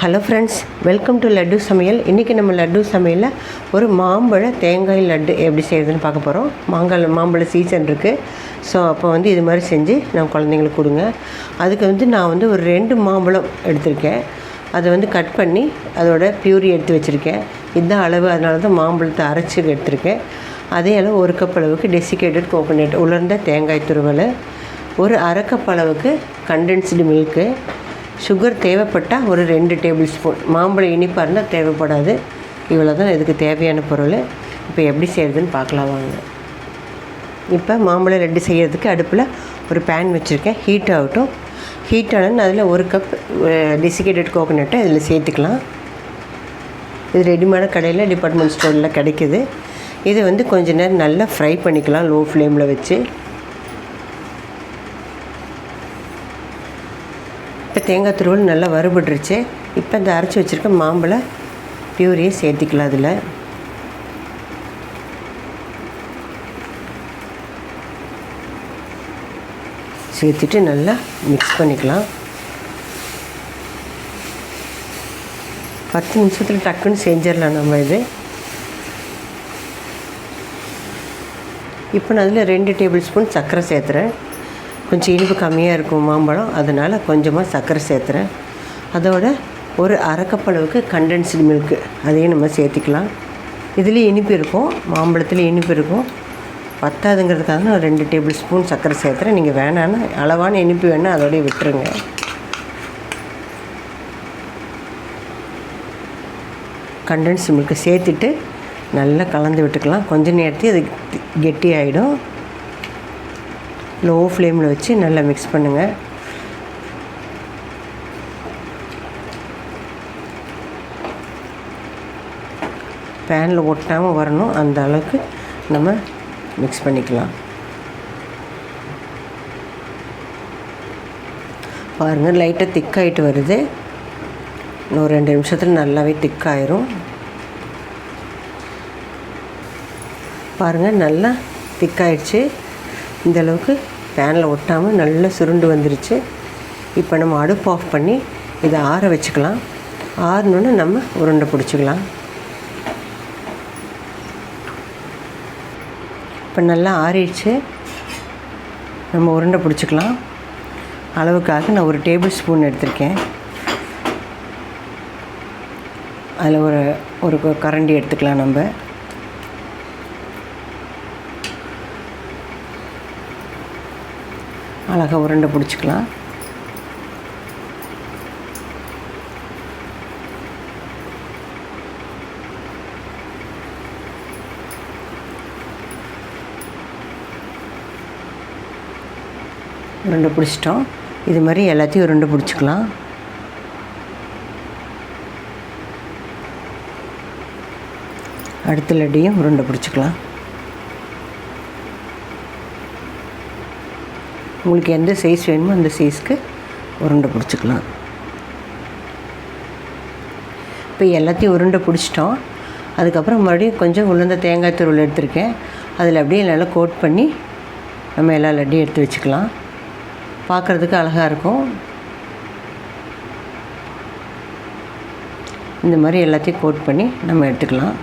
Hello friends welcome to Laddu சமையல் இன்றைக்கி நம்ம லட்டு சமையலில் ஒரு மாம்பழ தேங்காய் லட்டு எப்படி செய்கிறதுன்னு பார்க்க போகிறோம் மாங்காய் மாம்பழ சீசன் இருக்குது ஸோ அப்போ வந்து இது மாதிரி செஞ்சு நம்ம குழந்தைங்களுக்கு கொடுங்க. அதுக்கு வந்து நான் வந்து ஒரு ரெண்டு மாம்பழம் எடுத்திருக்கேன். அதை வந்து கட் பண்ணி அதோட பியூரி எடுத்து வச்சுருக்கேன். இதுதான் அளவு அதனால தான் மாம்பழத்தை அரைச்சி எடுத்திருக்கேன். அதே அளவு ஒரு கப் அளவுக்கு டெசிகேட்டட் கோகோனட் உலர்ந்த தேங்காய் துருவல் ஒரு அரை கப் அளவுக்கு கண்டென்ஸ்டு மில்க்கு சுகர் தேவைப்பட்டால் ஒரு ரெண்டு டேபிள் ஸ்பூன் மாம்பழம் இனிப்பாக இருந்தால் தேவைப்படாது. இவ்வளோ தான் இதுக்கு தேவையான பொருள். இப்போ எப்படி செய்கிறதுன்னு பார்க்கலாம் வாங்க. இப்போ மாம்பழம் ரெண்டு செய்கிறதுக்கு அடுப்பில் ஒரு பேன் வச்சுருக்கேன். ஹீட் ஆகட்டும். ஹீட் ஆனால் அதில் ஒரு கப் டெசிகேட்டட் கோகோனட்டை இதில் சேர்த்துக்கலாம். இது ரெடிமேடாக கடையில் டிபார்ட்மெண்ட் ஸ்டோரில் கிடைக்குது. இதை வந்து கொஞ்ச நேரம் நல்லா ஃப்ரை பண்ணிக்கலாம் லோ ஃப்ளேமில் வச்சு. இப்போ தேங்காய் துருவல் நல்லா வறுபட்டுருச்சு. இப்போ இந்த அரைச்சி வச்சுருக்க மாம்பழ பியூரியை சேர்த்திக்கலாம் அதில் சேர்த்துட்டு நல்லா மிக்ஸ் பண்ணிக்கலாம். பத்து நிமிஷத்தில் டக்குன்னு செஞ்சிடலாம் நம்ம இது. இப்போ நான் அதில் ரெண்டு டேபிள் ஸ்பூன் சர்க்கரை சேர்த்துறேன். கொஞ்சம் இனிப்பு கம்மியாக இருக்கும் மாம்பழம். அதனால் கொஞ்சமாக சர்க்கரை சேர்த்துறேன். அதோட ஒரு அரைக்கப்பளவுக்கு கண்டென்ஸ்டு மில்க்கு அதையும் நம்ம சேர்த்திக்கலாம். இதுலேயும் இனிப்பு இருக்கும். மாம்பழத்துலேயும் இனிப்பு இருக்கும். பத்தாதுங்கிறதுக்காக நான் ரெண்டு டேபிள் ஸ்பூன் சர்க்கரை சேர்த்துறேன். நீங்கள் வேணான்னு அளவான இனிப்பு வேணால் அதோடய விட்டுருங்க. கண்டென்ஸ் மில்க்கு சேர்த்துட்டு நல்லா கலந்து விட்டுக்கலாம். கொஞ்சம் நேரத்தையும் அது கெட்டி ஆகிடும் லோ ஃப்ளேமில் வச்சு நல்லா மிக்ஸ் பண்ணுங்கள் பேனில் ஒட்டாமல் வரணும். அந்த அளவுக்கு நம்ம மிக்ஸ் பண்ணிக்கலாம். பாருங்கள் லைட்டாக திக்காயிட்டு வருது. இன்னும் ரெண்டு நிமிஷத்தில் நல்லாவே திக்காயிரும் பாருங்கள் நல்லா திக்காயிடுச்சு இந்தளவுக்கு பேனில் ஒட்டாமல் நல்லா சுருண்டு வந்துருச்சு. இப்போ நம்ம அடுப்பு ஆஃப் பண்ணி இதை ஆற வச்சுக்கலாம். ஆறணுன்னு நம்ம உருண்டை பிடிச்சிக்கலாம். இப்போ நல்லா ஆறிடுச்சு. நம்ம உருண்டை பிடிச்சிக்கலாம். அளவுக்காக நான் ஒரு டேபிள் ஸ்பூன் எடுத்திருக்கேன். அதில் ஒரு ஒரு கரண்டி எடுத்துக்கலாம் நம்ம. அழகாக உருண்டை பிடிச்சிக்கலாம். உருண்டை பிடிச்சிட்டோம். இது மாதிரி எல்லாத்தையும் உருண்டை பிடிச்சிக்கலாம். அடுத்த லட்டியும் உருண்டை பிடிச்சிக்கலாம். உங்களுக்கு எந்த சைஸ் வேணுமோ அந்த சைஸ்க்கு உருண்டை பிடிச்சிக்கலாம். இப்போ எல்லாத்தையும் உருண்டை பிடிச்சிட்டோம். அதுக்கப்புறம் மறுபடியும் கொஞ்சம் உளுந்த தேங்காய் துருள் எடுத்திருக்கேன். அதில் அப்படியே நல்லா கோட் பண்ணி நம்ம எல்லா லட்டையும் எடுத்து வச்சுக்கலாம். பார்க்குறதுக்கு அழகாக இருக்கும். இந்த மாதிரி எல்லாத்தையும் கோட் பண்ணி நம்ம எடுத்துக்கலாம்.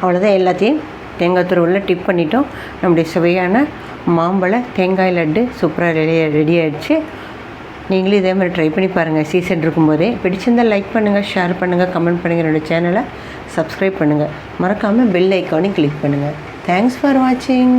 அவ்வளோதான் எல்லாத்தையும் தேங்காய் துருவலில் டிப் பண்ணிட்டோம். நம்முடைய சுவையான மாம்பழ தேங்காய் லட்டு சூப்பராக ரெடி ரெடி ஆகிடுச்சு நீங்களும் இதே மாதிரி ட்ரை பண்ணி பாருங்கள் சீசன் இருக்கும்போதே. பிடிச்சிருந்தால் லைக் பண்ணுங்கள் ஷேர் பண்ணுங்கள் கமெண்ட் பண்ணுங்கள் என்னோடய சேனலை சப்ஸ்கிரைப் பண்ணுங்கள் மறக்காமல் பெல் ஐக்கானையும் கிளிக் பண்ணுங்கள் தேங்க்ஸ் ஃபார் வாட்சிங்